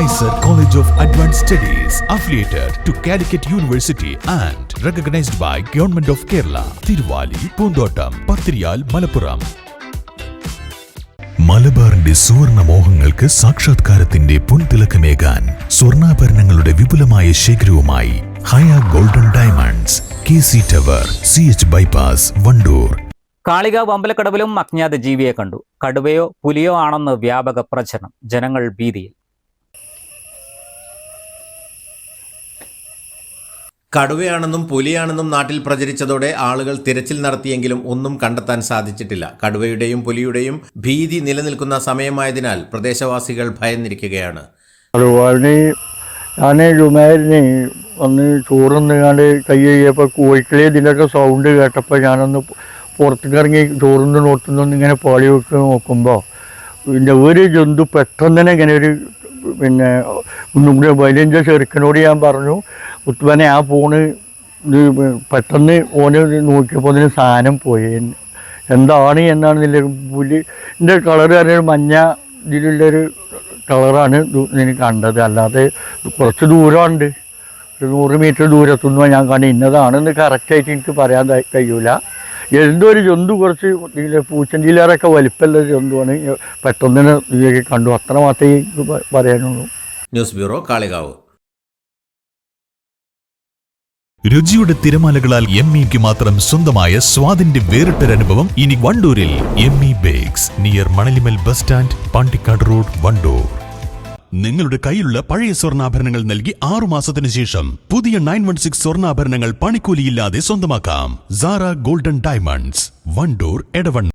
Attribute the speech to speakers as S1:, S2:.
S1: Nicer college of advance studies affiliated to Calicut university and recognised by government of Kerala Thiruvali Poonthottam Pathiriyal Malappuram മലബാറിന്റെ സുവർണ മോഹങ്ങൾക്ക് സാക്ഷാത്കാരത്തിന്റെ പൊൻതിളക്കമേകാൻ സ്വർണാഭരണങ്ങളുടെ വിപുലമായ ശേഖരവുമായി ഹയ golden diamonds K C tower C H bypass Wandoor.
S2: Kalikavu അമ്പലക്കടവിലും അജ്ഞാത ജീവിയെ കണ്ടു. കടുവയോ പുലിയോ ആണെന്ന് വ്യാപക പ്രചരണം ജനങ്ങൾ ഭീതിയിൽ.
S3: കടുവയാണെന്നും പുലിയാണെന്നും നാട്ടിൽ പ്രചരിച്ചതോടെ ആളുകൾ തിരച്ചിൽ നടത്തിയെങ്കിലും ഒന്നും കണ്ടെത്താൻ സാധിച്ചിട്ടില്ല. കടുവയുടെയും പുലിയുടെയും ഭീതി നിലനിൽക്കുന്ന സമയമായതിനാൽ പ്രദേശവാസികൾ ഭയന്നിരിക്കുകയാണ്.
S4: ഒന്ന് ചോറുന്ന് കണ്ട് കൈ കഴിയപ്പോൾ കോഴിക്കളി ഇതിന്റെയൊക്കെ സൗണ്ട് കേട്ടപ്പോൾ ഞാനൊന്ന് പുറത്തേക്ക് ഇറങ്ങി ചോറുന്ന് നോട്ടുന്നൊന്ന് ഇങ്ങനെ പാളി വെക്കുക നോക്കുമ്പോൾ പിന്നെ ഒരു ജന്തു പെട്ടെന്ന് തന്നെ ഇങ്ങനെ ഒരു പിന്നെ ഒന്നും കൂടി വലിയ ചെറുക്കനോട് ഞാൻ പറഞ്ഞു ഉത്തുവനെ ആ ഫോണ് പെട്ടെന്ന് ഓന് നോക്കിയപ്പോൾ അതിന് സാധനം പോയി. എന്താണ് എന്നാണ് ഇതിന്റെ പുലിന്റെ കളർ പറഞ്ഞൊരു മഞ്ഞ ഇതിലുള്ളൊരു കളറാണ് ഞാൻ കണ്ടത്. അല്ലാതെ കുറച്ച് ദൂരമുണ്ട്. ഒരു നൂറ് മീറ്റർ ദൂരത്തുനിന്ന് ഞാൻ കണ്ടു ഇന്നതാണെന്ന് കറക്റ്റായിട്ട് എനിക്ക് പറയാൻ കഴിയൂല. എന്തോ ഒരു ജന്തു കുറച്ച് ഇതിലെ പൂച്ചന്റിയിലേറൊക്കെ വലിപ്പമുള്ള ജന്തുവാണ്. പെട്ടെന്ന് കണ്ടു. അത്ര മാത്രമേ പറയാനുള്ളൂ.
S3: News bureau Kalikavu.
S1: രുചിയുടെ തിരമാലകളാൽ എം ഇക്ക് മാത്രം സ്വന്തമായ സ്വാദിന്റെ വേറിട്ടൊരനുഭവം ഇനി വണ്ടൂരിൽ M E bakes near Manalimal bus stand Pandikkad road Wandoor. നിങ്ങളുടെ കയ്യിലുള്ള പഴയ സ്വർണാഭരണങ്ങൾ നൽകി ആറു മാസത്തിന് ശേഷം പുതിയ നയൻ വൺ സിക്സ് സ്വർണാഭരണങ്ങൾ പണിക്കൂലിയില്ലാതെ സ്വന്തമാക്കാം. Zara golden diamonds Wandoor Edavanna.